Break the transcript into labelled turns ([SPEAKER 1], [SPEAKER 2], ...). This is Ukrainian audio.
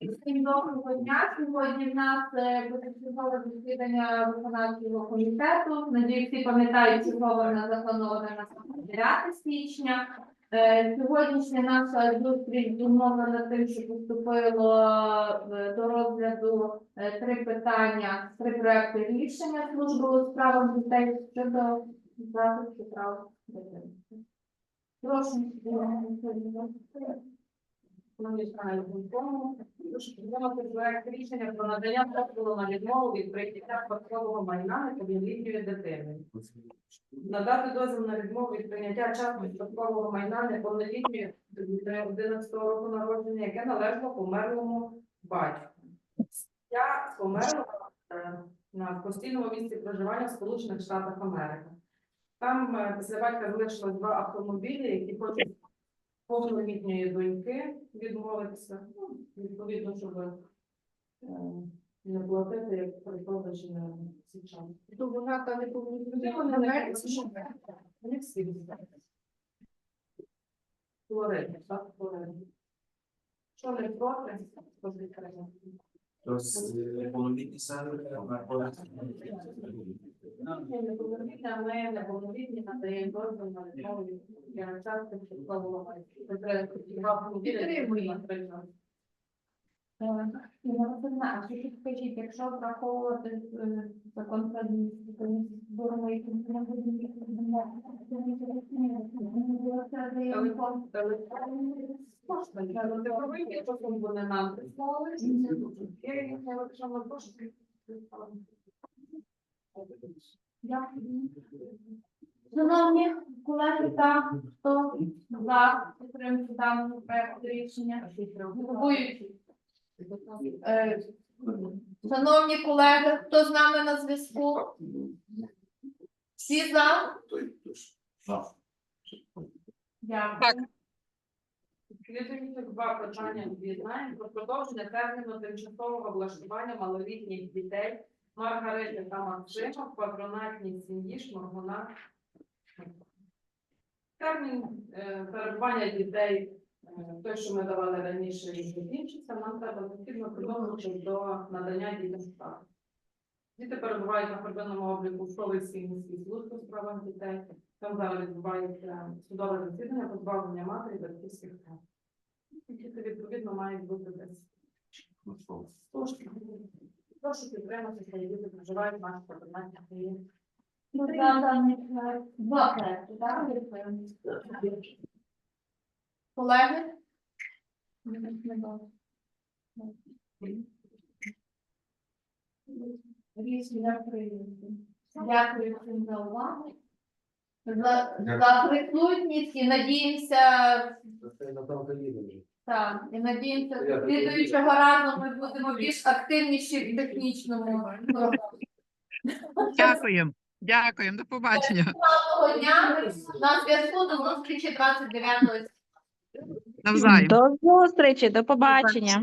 [SPEAKER 1] Всім доброго дня. Сьогодні в нас е, буде чергове засідання виконавчого комітету. Надію, всі пам'ятають, чергове на заплановане на 9 січня. Е, Сьогоднішня наша зустріч зумовлена тим, що поступило е, до розгляду три питання, три проекти рішення служби у справах дітей щодо захисту прав дитини. Прошу.
[SPEAKER 2] Шановні підтримати проект рішення про надання дозволу на відмову від прийняття спадкового майна неповнолітньої дитини. Надати дозвіл на відмову від прийняття частки спадкового майна неповнолітньої дитини 11 року народження, яке належало померлому батьку. Я померла е, на постійному місці проживання в Сполучених Штатах Америки. Там е, після батька залишилось два автомобілі, які хочуть повнолітньої доньки відмовитися, ну, відповідно, щоб е, не платити як перекладачі час.
[SPEAKER 1] То вона та не повинна
[SPEAKER 2] Вони не Вони всі відмовляються. Флорида, так, Флорида. Що не проти, то відкрито.
[SPEAKER 3] повнолітні саме
[SPEAKER 2] Ми неповнолітні, а ми неповнолітні надаємо дозвіл на відмову від я часто спілкувала майже. Підтримуємо.
[SPEAKER 1] Я не знаю, що тут скажіть, якщо враховувати закон про адміністративні збори, які не будуть
[SPEAKER 2] що вони нам прислали. Я їх не лише
[SPEAKER 1] Шановні колеги, та хто за підтримку даного проекту рішення? Головуючий. Е, Шановні колеги, хто з нами на зв'язку? Всі за? Дякую.
[SPEAKER 2] Слідуючі два питання об'єднаємо про продовження терміну тимчасового влаштування малолітніх дітей Маргарити та Максима в патронатній сім'ї Шморгуна. Термін е, перебування дітей, е, той, що ми давали раніше, він закінчиться, нам треба необхідно продовжити до надання дітям статусу. Діти перебувають на первинному обліку в Солицькій міській службі у справах дітей. Там зараз відбувається судове засідання позбавлення матері батьківських прав. Діти відповідно мають бути десь. Прошу підтримати, що діти проживають в патронатній сім'ї.
[SPEAKER 1] Ну. Два проекти, так? Колеги? Рішення прийнято. Дякую всім за увагу. За, за присутність і надіємося, так, і надіємося, слідуючого разу ми будемо більш активніші в технічному роботі.
[SPEAKER 4] Дякуємо. Дякуємо. До побачення.
[SPEAKER 1] Славного дня. На зв'язку до зустрічі 29
[SPEAKER 4] Навзаєм.
[SPEAKER 5] До зустрічі, до побачення.